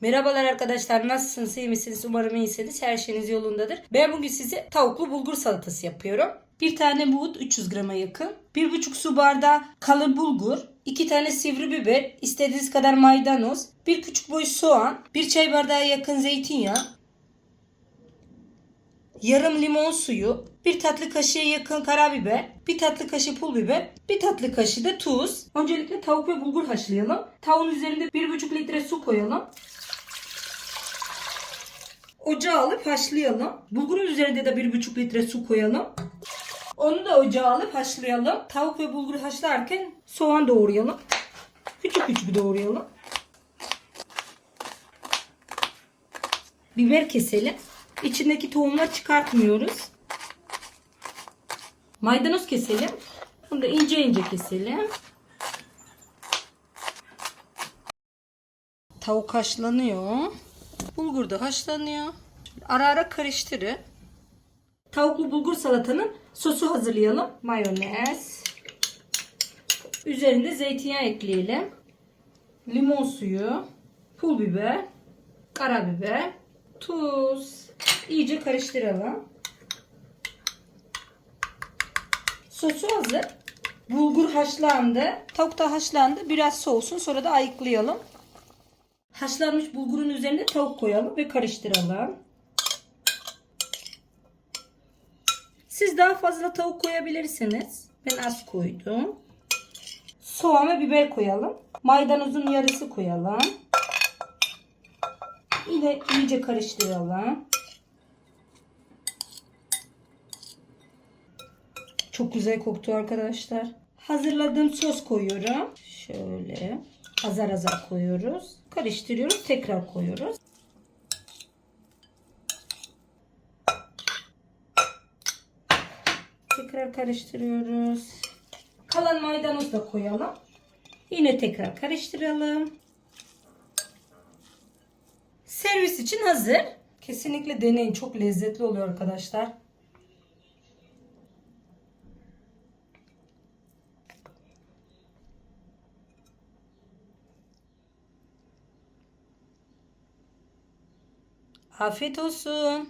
Merhabalar arkadaşlar nasılsınız iyi misiniz umarım iyisiniz her şeyiniz yolundadır. Ben bugün size tavuklu bulgur salatası yapıyorum. Bir tane buğut 300 grama yakın. 1,5 su bardağı kalın bulgur. 2 tane sivri biber, istediğiniz kadar maydanoz, 1 küçük boy soğan, 1 çay bardağı yakın zeytinyağı, yarım limon suyu, 1 tatlı kaşığı yakın karabiber, 1 tatlı kaşığı pul biber, 1 tatlı kaşığı da tuz. Öncelikle tavuk ve bulgur haşlayalım. Tavuğun üzerinde 1,5 litre su koyalım. Ocağa alıp haşlayalım. Bulgurun üzerinde de 1,5 litre su koyalım. Onu da ocağa alıp haşlayalım. Tavuk ve bulgur haşlarken soğan doğrayalım. Küçük küçük doğrayalım. Biber keselim. İçindeki tohumları çıkartmıyoruz. Maydanoz keselim. Bunu da ince ince keselim. Tavuk haşlanıyor. Bulgur da haşlanıyor. Ara ara karıştırın. Tavuklu bulgur salatanın sosu hazırlayalım. Mayonez. Üzerinde zeytinyağı ekleyelim. Limon suyu. Pul biber. Karabiber. Tuz. İyice karıştıralım. Sosu hazır. Bulgur haşlandı. Tavuk da haşlandı. Biraz soğusun. Sonra da ayıklayalım. Haşlanmış bulgurun üzerine tavuk koyalım ve karıştıralım. Siz daha fazla tavuk koyabilirsiniz. Ben az koydum. Soğan ve biber koyalım. Maydanozun yarısı koyalım. Yine iyice karıştıralım. Çok güzel koktu arkadaşlar. Hazırladığım sos koyuyorum. Şöyle azar azar koyuyoruz. Karıştırıyoruz. Tekrar koyuyoruz. Tekrar karıştırıyoruz. Kalan maydanoz da koyalım. Yine tekrar karıştıralım. Servis için hazır. Kesinlikle deneyin. Çok lezzetli oluyor arkadaşlar. Afiyet olsun.